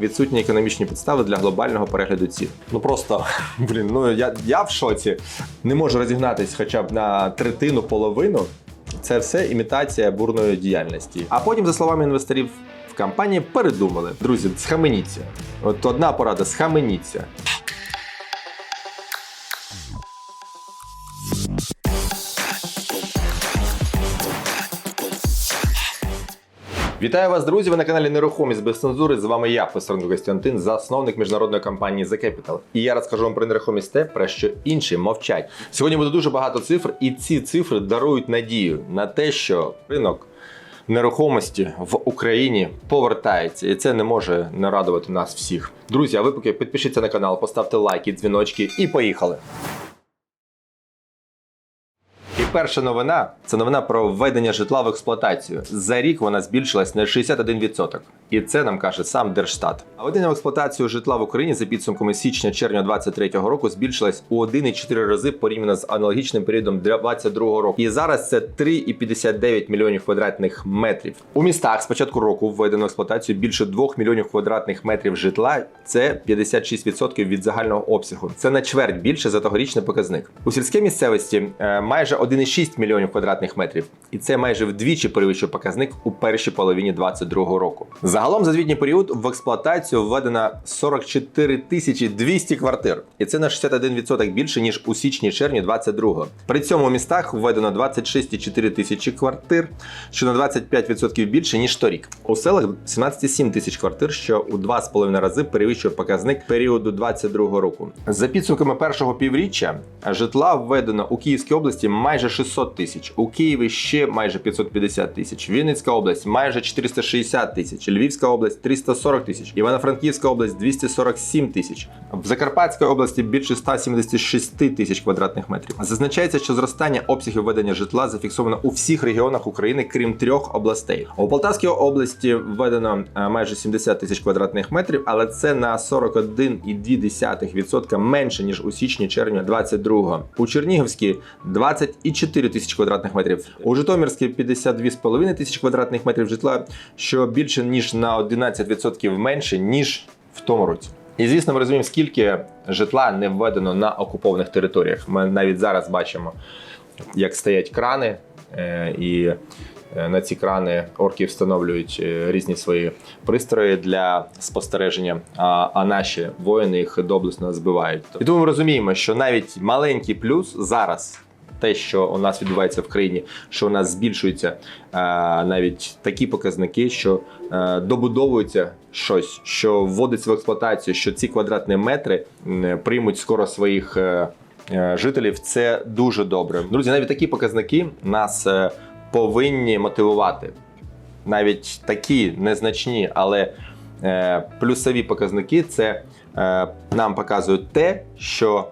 Відсутні економічні підстави для глобального перегляду цін. Ну просто блін, ну я, я в шоці. Не можу розігнатись хоча б на третину, половину. Це все імітація бурної діяльності. А потім, за словами інвесторів в компанії, передумали. Друзі, схаменіться. От одна порада: схаменіться. Вітаю вас, друзі! Ви на каналі Нерухомість без цензури. З вами я, Писаренко Костянтин, засновник міжнародної компанії The Capital. І я розкажу вам про нерухомість те, про що інші мовчать. Сьогодні буде дуже багато цифр, і ці цифри дарують надію на те, що ринок нерухомості в Україні повертається, і це не може не радувати нас всіх. Друзі, а ви поки підпишіться на канал, поставте лайки, дзвіночки і поїхали. Перша новина це новина про введення житла в експлуатацію. За рік вона збільшилась на 61%. І це нам каже сам Держстат. А введення в експлуатацію житла в Україні за підсумками січня-червня 2023 року збільшилась у 1,4 рази порівняно з аналогічним періодом 2022 року. І зараз це 3,59 мільйонів квадратних метрів. У містах з початку року введено в експлуатацію більше 2 мільйонів квадратних метрів житла. Це 56% від загального обсягу. Це на чверть більше за тогорічний показник. У сільській місцевості е, майже 1,6 мільйонів квадратних метрів, і це майже вдвічі перевищує показник у першій половині 2022 року. Загалом за звітній період в експлуатацію введено 44 тисячі 200 квартир, і це на 61% більше ніж у січні-червні 2022. При цьому у містах введено 26,4 тисячі квартир, що на 25% більше ніж торік. У селах 17,7 тисяч квартир, що у 2,5 рази перевищує показник періоду 2022 року. За підсумками першого півріччя житла введено у Київській області майже 600 тисяч, у Києві ще майже 550 тисяч, Вінницька область майже 460 тисяч, Львівська область 340 тисяч, Івано-Франківська область 247 тисяч. В Закарпатській області більше 176 тисяч квадратних метрів. Зазначається, що зростання обсягів ведення житла зафіксовано у всіх регіонах України, крім трьох областей. У Полтавській області введено е, майже 70 тисяч квадратних метрів, але це на 41,2% менше ніж у січні-червні 22 У Чернігівській 24 тисячі квадратних метрів. У Житомирській 52,5 тисячі квадратних метрів житла, що більше ніж на 11% менше ніж в тому році. І звісно, ми розуміємо, скільки житла не введено на окупованих територіях. Ми навіть зараз бачимо, як стоять крани, е, і е, на ці крани орки встановлюють е, різні свої пристрої для спостереження, а наші воїни їх доблесно збивають. І тому ми розуміємо, що навіть маленький плюс зараз. Те, що у нас відбувається в країні, що у нас збільшуються е, навіть такі показники, що е, добудовується щось, що вводиться в експлуатацію, що ці квадратні метри приймуть скоро своїх е, жителів. Це дуже добре. Друзі, навіть такі показники нас повинні мотивувати. Навіть такі незначні, але плюсові показники це нам показують те, що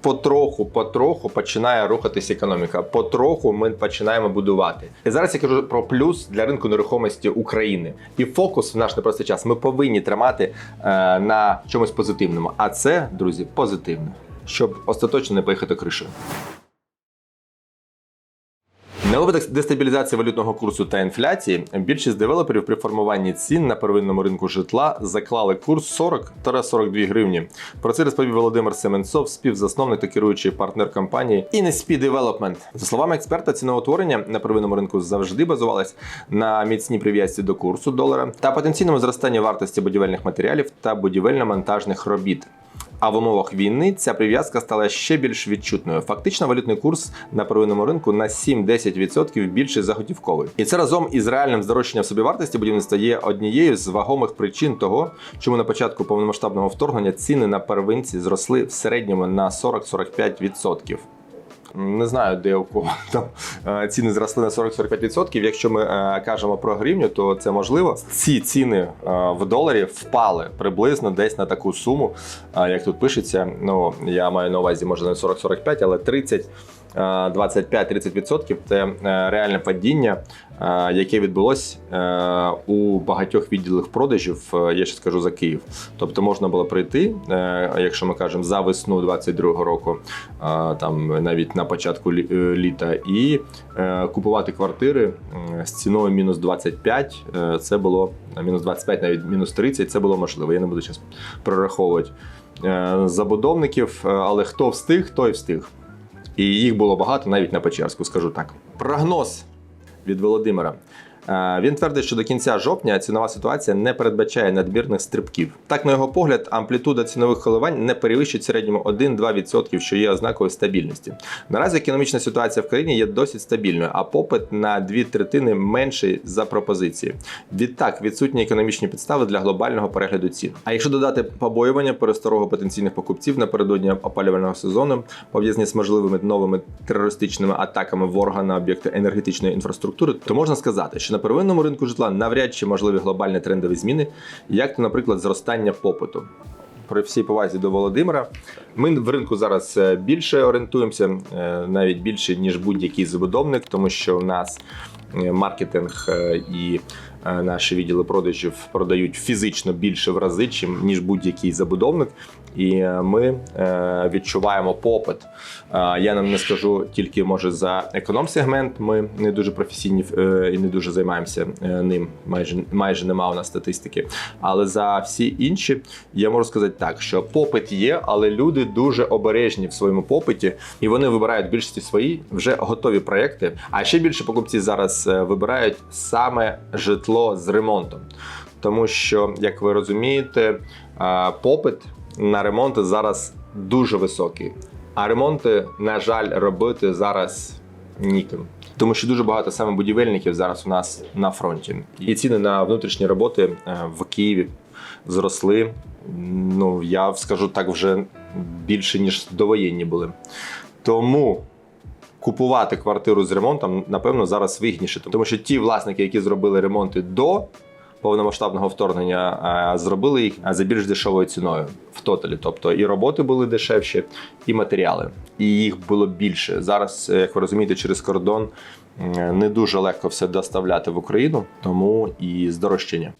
потроху, потроху починає рухатись економіка. Потроху ми починаємо будувати. І зараз я кажу про плюс для ринку нерухомості України. І фокус в наш непростий час ми повинні тримати е, на чомусь позитивному. А це, друзі, позитивно, щоб остаточно не поїхати кришею. На випадок дестабілізації валютного курсу та інфляції більшість девелоперів при формуванні цін на первинному ринку житла заклали курс 40-42 гривні. Про це розповів Володимир Семенцов, співзасновник та керуючий партнер компанії INSP Development. За словами експерта, ціноутворення на первинному ринку завжди базувалось на міцній прив'язці до курсу долара та потенційному зростанні вартості будівельних матеріалів та будівельно-монтажних робіт. А в умовах війни ця прив'язка стала ще більш відчутною. Фактично, валютний курс на первинному ринку на 7-10% більше за готівковий. І це разом із реальним здорожчанням собівартості будівництва є однією з вагомих причин того, чому на початку повномасштабного вторгнення ціни на первинці зросли в середньому на 40-45%. Не знаю, де у кого там е, ціни зросли на 40-45%. Якщо ми е, кажемо про гривню, то це можливо. Ці ціни е, в доларі впали приблизно десь на таку суму, як тут пишеться. Ну я маю на увазі, може не 40-45, але 30 е, 25-30% це реальне падіння, яке відбулось е, у багатьох відділах продажів. е, Я ще скажу за Київ. Тобто можна було прийти, е, якщо ми кажемо за весну 22-го року, е, там навіть на початку е, літа, і е, купувати квартири з ціною мінус 25. е, Це було мінус 25, навіть мінус 30, Це було можливо. Я не буду зараз прораховувати е, забудовників, е, але хто встиг, той встиг. І їх було багато навіть на Печерську, скажу так. Прогноз від Володимира. Е, Він твердить, що до кінця жовтня цінова ситуація не передбачає надмірних стрибків. Так, на його погляд, амплітуда цінових коливань не перевищить середньому 1-2%, що є ознакою стабільності. Наразі економічна ситуація в країні є досить стабільною, а попит на дві третини менший за пропозиції. Відтак, відсутні економічні підстави для глобального перегляду цін. А якщо додати побоювання пересторогу потенційних покупців напередодні опалювального сезону, пов'язані з можливими новими терористичними атаками ворога на об'єкти енергетичної інфраструктури, то можна сказати, що на первинному ринку житла навряд чи можливі глобальні трендові зміни, як то, наприклад, зростання попиту. При всій повазі до Володимира, ми в ринку зараз е, більше орієнтуємося, е, навіть більше ніж будь-який забудовник, тому що у нас е, маркетинг і наші відділи продажів продають фізично більше в рази, ніж будь-який забудовник. І е, ми е, відчуваємо попит. Е, Я нам не скажу тільки може за економ-сегмент. Ми не дуже професійні і не дуже займаємося ним. Майже майже нема у нас статистики. Але за всі інші я можу сказати так, що попит є, але люди дуже обережні в своєму попиті, і вони вибирають більшості свої вже готові проекти. А ще більше покупці зараз вибирають саме житло з ремонтом. Тому що, як ви розумієте, попит на ремонти зараз дуже високий. А ремонти, на жаль, робити зараз ніким. Тому що дуже багато саме будівельників зараз у нас на фронті. І ціни на внутрішні роботи е, в Києві зросли. Ну, я скажу так, вже більше, ніж довоєнні були. Тому купувати квартиру з ремонтом, напевно, зараз вигідніше. Тому що ті власники, які зробили ремонти до повномасштабного вторгнення, е, зробили їх за більш дешевою ціною в тоталі. Тобто і роботи були дешевші, і матеріали. І їх було більше. Зараз, е, як ви розумієте, через кордон не дуже легко все доставляти в Україну, тому і здорожчання.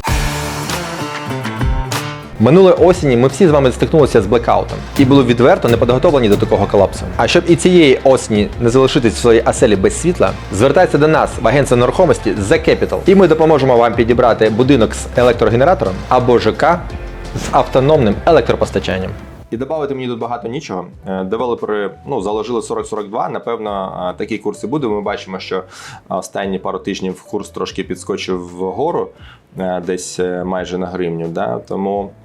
Минулої осені ми всі з вами стикнулися з блекаутом і були відверто не підготовлені до такого колапсу. А щоб і цієї осені не залишитись в своїй оселі без світла, звертайтеся до нас в агентство нерухомості The Capital, і ми допоможемо вам підібрати будинок з електрогенератором або ЖК з автономним електропостачанням. І додати мені тут багато нічого. Е, Девелопери ну, заложили 40-42. Напевно, е, такий курс і буде. Ми бачимо, що останні пару тижнів курс трошки підскочив вгору, е, десь е, майже на гривню. Да? Тому е,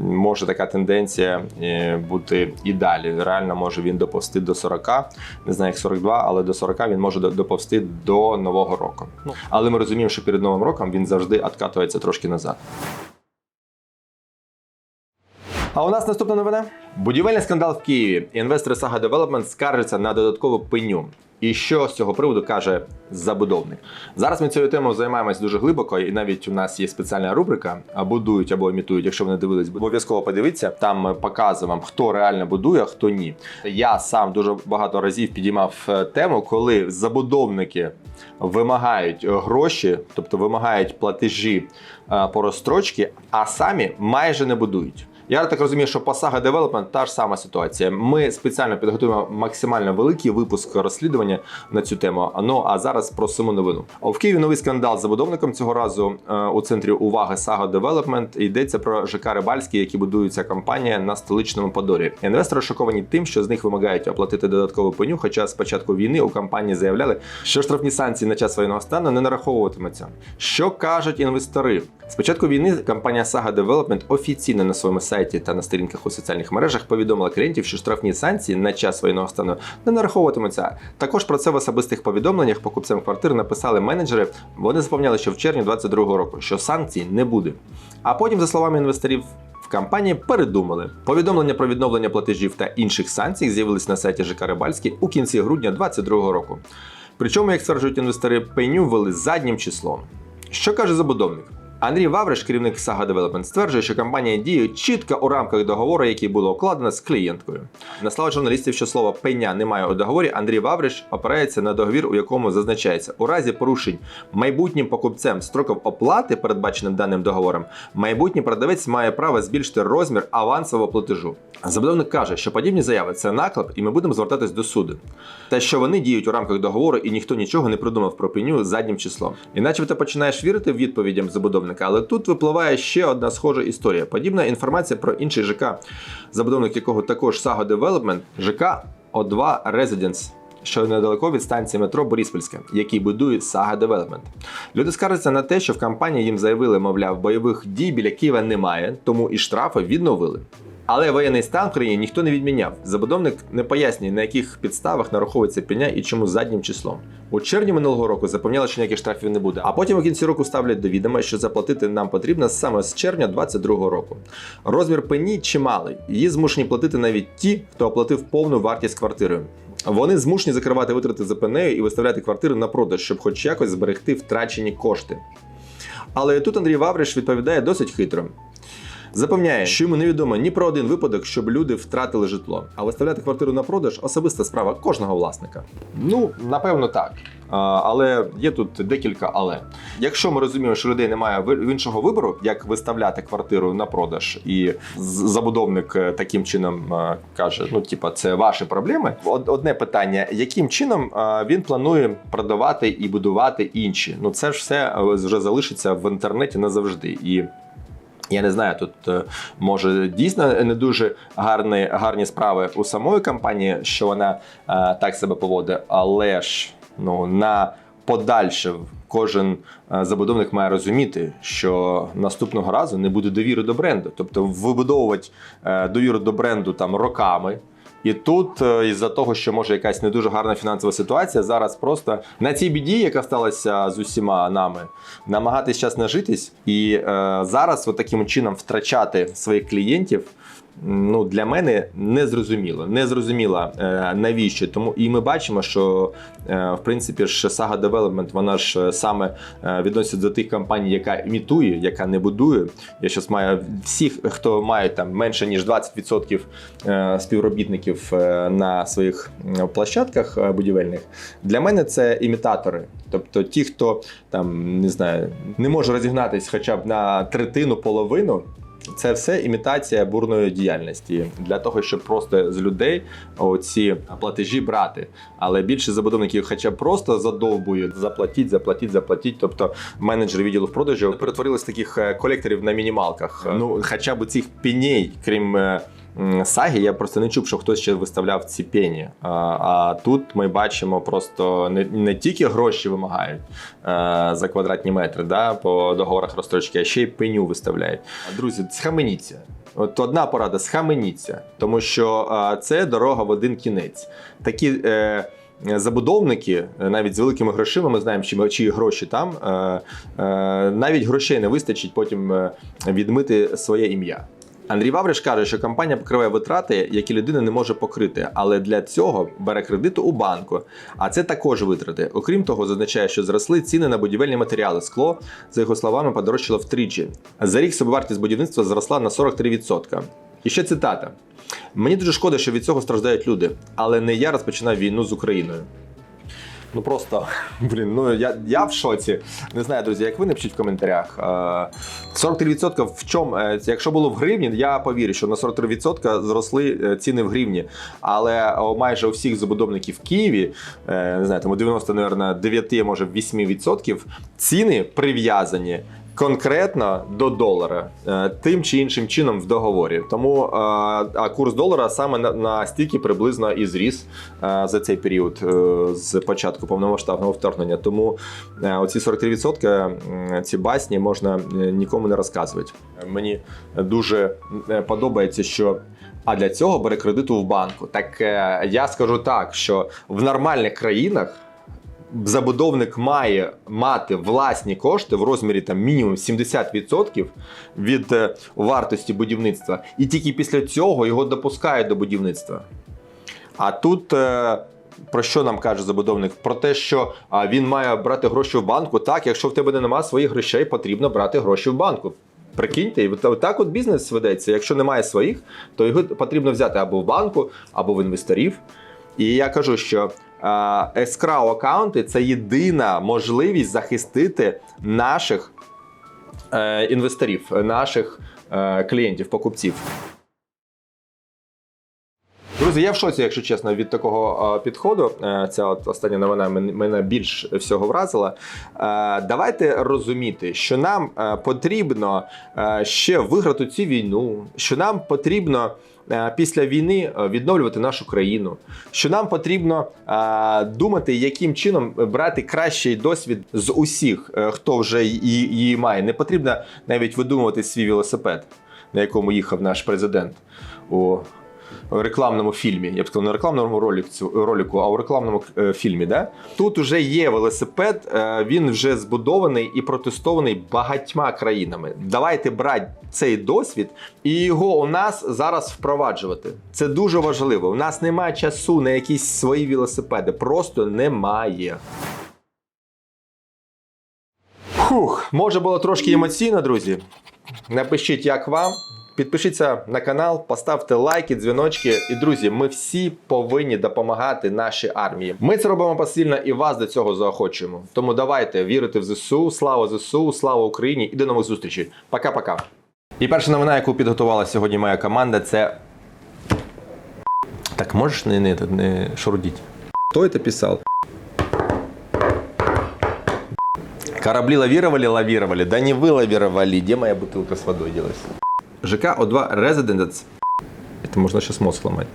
може така тенденція е, бути і далі. Реально може він доповсти до 40, не знаю, як 42, але до 40 він може до- доповсти до нового року. Ну, але ми розуміємо, що перед новим роком він завжди відкатується трошки назад. А у нас наступна новина. Будівельний скандал в Києві. Інвестори Saga Development скаржаться на додаткову пеню. І що з цього приводу каже забудовник? Зараз ми цією темою займаємось дуже глибоко, і навіть у нас є спеціальна рубрика будують або імітують. Якщо ви не дивились, обов'язково подивіться. Там ми показуємо, хто реально будує, а хто ні. Я сам дуже багато разів підіймав е, тему, коли забудовники вимагають гроші, тобто вимагають платежі е, по розстрочці, а самі майже не будують. Я так розумію, що по Saga Development та ж сама ситуація. Ми спеціально підготуємо максимально великий випуск розслідування на цю тему. Ну а зараз про саму новину. В Києві новий скандал з забудовником цього разу е, у центрі уваги Saga Development йдеться про ЖК Рибальський, які будується компанія на столичному Подолі. Інвестори шоковані тим, що з них вимагають оплатити додаткову пеню. Хоча з початку війни у компанії заявляли, що штрафні санкції на час воєнного стану не нараховуватимуться. Що кажуть інвестори? З початку війни компанія Saga Development офіційно на своєму сайті та на сторінках у соціальних мережах повідомила клієнтів, що штрафні санкції на час воєнного стану не нараховуватимуться. Також про це в особистих повідомленнях покупцям квартир написали менеджери. Вони запевняли, що в червні 2022 року що санкцій не буде. А потім, за словами інвесторів. В компанії передумали. Повідомлення про відновлення платежів та інших санкцій з'явились на сайті ЖК Рибальський у кінці грудня 2022 року. Причому, як стверджують інвестори, пеню ввели заднім числом. Що каже забудовник? Андрій Вавриш, керівник Saga Development, стверджує, що компанія діє чітко у рамках договору, який було укладено з клієнткою. На слава журналістів, що слова пеня немає у договорі, Андрій Вавриш опирається на договір, у якому зазначається, у разі порушень майбутнім покупцем строків оплати, передбаченим даним договором, майбутній продавець має право збільшити розмір авансового платежу. Забудовник каже, що подібні заяви це наклеп, і ми будемо звертатись до суду. Та що вони діють у рамках договору, і ніхто нічого не придумав про пеню заднім числом. І начебто починаєш вірити відповідям забудовника, але тут випливає ще одна схожа історія. Подібна інформація про інший ЖК, забудовник якого також Саго Девелопмент, ЖК О2 Residence. Що недалеко від станції метро Бориспільська, який будує Saga Development. Люди скаржаться на те, що в компанії їм заявили, мовляв, бойових дій біля Києва немає, тому і штрафи відновили. Але воєнний стан в країні ніхто не відміняв. Забудовник не пояснює, на яких підставах нараховується пеня і чому заднім числом. У червні минулого року запевняли, що ніяких штрафів не буде. А потім у кінці року ставлять до відома, що заплатити нам потрібно саме з червня 2022 року. Розмір пені чималий. Її змушені платити навіть ті, хто оплатив повну вартість квартири. Вони змушені закривати витрати за пенею і виставляти квартири на продаж, щоб хоч якось зберегти втрачені кошти. Але тут Андрій Вавриш відповідає досить хитро. Запевняє, що йому невідомо ні про один випадок, щоб люди втратили житло. А виставляти квартиру на продаж особиста справа кожного власника. Ну, напевно, так. Але є тут декілька але. Якщо ми розуміємо, що людей немає іншого вибору, як виставляти квартиру на продаж, і забудовник е, таким чином е, каже: ну, типа, це ваші проблеми. Одне питання: яким чином е, він планує продавати і будувати інші? Ну це ж все вже залишиться в інтернеті назавжди. І я не знаю, тут е, може дійсно не дуже гарні, гарні справи у самої компанії, що вона е, так себе поводить, але ж ну на подальше кожен е, забудовник має розуміти, що наступного разу не буде довіри до бренду. Тобто вибудовувати довіру до бренду там роками. І тут, е, із-за того, що може якась не дуже гарна фінансова ситуація, зараз просто на цій біді, яка сталася з усіма нами, намагатись час нажитись, і е, зараз от таким чином втрачати своїх клієнтів. Ну, для мене не зрозуміло. Не зрозуміло, е, навіщо. Тому і ми бачимо, що е, в принципі ж Saga Development, вона ж саме е, відноситься до тих компаній, яка імітує, яка не будує. Я зараз маю всіх, хто має там менше ніж 20% е, співробітників на своїх площадках будівельних. Для мене це імітатори. Тобто ті, хто там не знаю, не може розігнатись хоча б на третину половину. Це все імітація бурної діяльності для того, щоб просто з людей оці платежі брати. Але більше забудовників, хоча б просто задовбують заплатіть, заплатіть, заплатіть. Тобто менеджери відділу продажу перетворились таких е, колекторів на мінімалках. Ну, хоча б цих піней, крім. М, Саги, я просто не чув, що хтось ще виставляв ці пені. А, а тут ми бачимо просто не, не тільки гроші вимагають е, за квадратні метри да, по договорах розстрочки, а ще й пеню виставляють. Друзі, схаменіться. От одна порада: схаменіться, тому що е, це дорога в один кінець. Такі. Е, Забудовники е, навіть з великими грошима, ми знаємо, чиї чиї гроші там. е, Навіть грошей не вистачить потім відмити своє ім'я. Андрій Вавриш каже, що компанія покриває витрати, які людина не може покрити, але для цього бере кредити у банку. А це також витрати. Окрім того, зазначає, що зросли ціни на будівельні матеріали. Скло, за його словами, подорожчало втричі. За рік собівартість будівництва зросла на 43%. І ще цитата: мені дуже шкода, що від цього страждають люди, але не я розпочинав війну з Україною. Ну просто блін, ну я, я в шоці. Не знаю, друзі, як ви напишіть в коментарях. Е, 43% в чому? Е, Якщо було в гривні, я повірю, що на 43% зросли е, ціни в гривні. Але майже у всіх забудовників в Києві, е, не знаю, тому 90, мабуть, 9, може 8% ціни прив'язані. Конкретно до долара е, тим чи іншим чином в договорі. Тому е, а курс долара саме на, стільки приблизно і зріс е, за цей період з початку повномасштабного вторгнення. Тому оці 43% ці басні можна нікому не розказувати. Мені дуже подобається, що. А для цього бере кредиту в банку. Так я скажу так, що в нормальних країнах забудовник має мати власні кошти в розмірі там мінімум 70% від е, вартості будівництва, і тільки після цього його допускають до будівництва. А тут е, Про що нам каже забудовник? Про те, що а, він має брати гроші в банку. Так, якщо в тебе немає своїх грошей, потрібно брати гроші в банку. Прикиньте, і так от бізнес ведеться. Якщо немає своїх, то його потрібно взяти або в банку, або в інвесторів. І я кажу, що escrow аккаунти це єдина можливість захистити наших е, інвесторів, наших е, клієнтів, покупців. Друзі, я в шоці, якщо чесно, від такого е, підходу. Ця от остання новина мен- мене більш всього вразила. Давайте розуміти, що нам потрібно ще виграти цю війну, що нам потрібно. Е, Після війни е, відновлювати нашу країну, що нам потрібно е, думати, яким чином брати кращий досвід з усіх, хто вже її має. Не потрібно навіть видумувати свій велосипед, на якому їхав наш президент у рекламному фільмі. Я б сказав, не рекламному ролику а у рекламному е, фільмі. Да? Тут вже є велосипед, е, він вже збудований і протестований багатьма країнами. Давайте брати цей досвід і його у нас зараз впроваджувати. Це дуже важливо. У нас немає часу на якісь свої велосипеди. Просто немає. Фух, може було трошки емоційно, друзі. Напишіть, як вам. Підпишіться на канал, поставте лайки, дзвіночки. І друзі, ми всі повинні допомагати нашій армії. Ми це робимо посильно і вас до цього заохочуємо. Тому давайте вірити в ЗСУ. Слава ЗСУ, слава Україні і до нових зустрічей. Пока-пока. І перша новина, яку підготувала сьогодні моя команда, це. Так, можеш не, не, не шурудіть? Хто це писав? Корабли лавировали, лавировали. Да не вы лавировали. Где моя бутылка с водой делась? ЖК О2 Residence. Это можно сейчас мозг сломать.